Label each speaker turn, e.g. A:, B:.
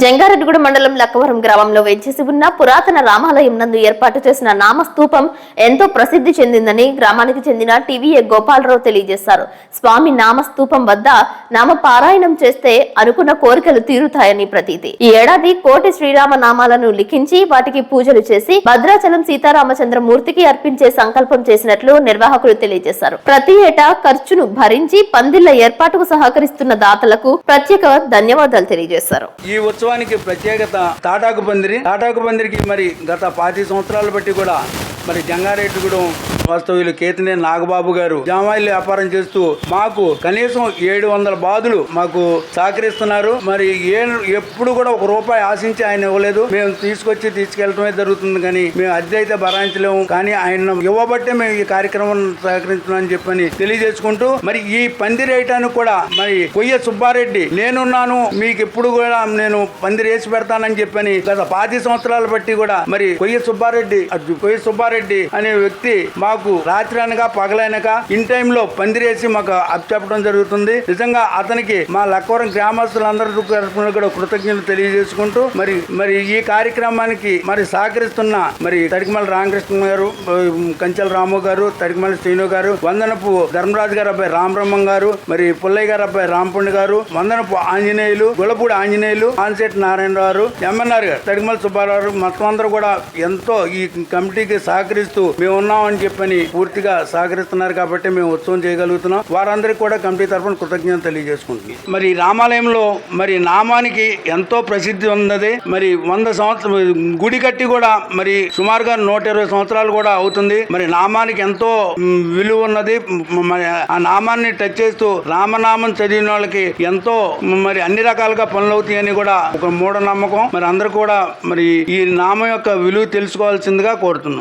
A: జంగారెడ్డిగూడ మండలం లక్కవరం గ్రామంలో వేచేసి ఉన్న పురాతన రామాలయం నందు ఏర్పాటు చేసిన నామస్తూపం ఎంతో ప్రసిద్ధి చెందిందని గ్రామానికి చెందిన టీవీఏ గోపాలరావు తెలియజేశారు. స్వామి నామస్తూపం వద్ద నామ పారాయణం చేస్తే అనుకున్న కోరికలు తీరుతాయని ప్రతీతి. ఈ ఏడాది కోటి శ్రీరామ నామాలను లిఖించి వాటికి పూజలు చేసి భద్రాచలం సీతారామచంద్రమూర్తికి అర్పించే సంకల్పం చేసినట్లు నిర్వాహకులు తెలియజేశారు. ప్రతి ఏటా ఖర్చును భరించి పందిళ్ళ ఏర్పాటుకు సహకరిస్తున్న దాతలకు ప్రత్యేక ధన్యవాదాలు తెలియజేశారు.
B: ఉత్సవానికి ప్రత్యేకత తాటాకు పందిరి. తాటాకు పందిరికి మరి గత పాతి సంవత్సరాలు బట్టి కూడా మరి జంగారెడ్డిగూడెం వాస్తవ్యులు కేతినే నాగబాబు గారు జామాయిలు వ్యాపారం చేస్తూ మాకు కనీసం ఏడు వందల బాదులు మాకు సహకరిస్తున్నారు. మరి ఏ ఎప్పుడు కూడా ఒక రూపాయి ఆశించి ఆయన ఇవ్వలేదు. మేము తీసుకొచ్చి తీసుకెళ్ళడమే జరుగుతుంది కానీ మేము అద్దె అయితే భరాయించలేము. కానీ ఆయన ఇవ్వబట్టే మేము ఈ కార్యక్రమం సహకరిస్తున్నామని చెప్పని తెలియజేసుకుంటూ మరి ఈ పందిరేయటానికి కూడా మరి కొయ్య సుబ్బారెడ్డి నేనున్నాను మీకు ఎప్పుడు కూడా నేను పందిరేసి పెడతానని చెప్పని గత పాతి సంవత్సరాలు బట్టి కూడా మరి కొయ్య సుబ్బారెడ్డి కొయ్య సుబ్బారెడ్డి అనే వ్యక్తి మా మాకు రాత్రి అనగా పగలైనక ఇన్ టైంలో పందిరేసి మాకు అప్పచెప్పడం జరుగుతుంది. నిజంగా అతనికి మా లక్కవరం గ్రామస్తులందరూ తరఫున కూడా కృతజ్ఞతలు తెలియజేసుకుంటూ మరి మరి ఈ కార్యక్రమానికి మరి సహకరిస్తున్న మరి తడికమల రామకృష్ణ గారు కంచెల రాము గారు తడికమల శ్రీను గారు వందనపు ధర్మరాజు గారు అబ్బాయి రామబ్రహ్మం గారు మరి పుల్లయ్య గారు అబ్బాయి రాంపుండి గారు వందనపు ఆంజనేయులు గులపూడి ఆంజనేయులు ఆన్సెట్ నారాయణ గారు ఎంఎన్ఆర్ గారు తడికమల సుబ్బారావు మొత్తం అందరూ కూడా ఎంతో ఈ కమిటీకి సహకరిస్తూ మేము ఉన్నామని చెప్పి పని పూర్తిగా సహకరిస్తున్నారు కాబట్టి మేము ఉత్సవం చేయగలుగుతున్నాం. వారందరికీ కూడా కమిటీ తరఫున కృతజ్ఞత తెలియజేసుకుంటున్నాం. మరి రామాలయంలో మరి నామానికి ఎంతో ప్రసిద్ధి ఉన్నది. మరి వంద సంవత్సరం గుడి కట్టి కూడా మరి సుమారుగా నూట ఇరవై సంవత్సరాలు కూడా అవుతుంది. మరి నామానికి ఎంతో విలువ ఉన్నది. మరి ఆ నామాన్ని టచ్ చేస్తూ రామనామం చదివిన వాళ్ళకి ఎంతో మరి అన్ని రకాలుగా పనులు అవుతాయని కూడా ఒక మూఢనమ్మకం. మరి అందరూ కూడా మరి ఈ నామం యొక్క విలువ తెలుసుకోవాల్సిందిగా కోరుతున్నాం.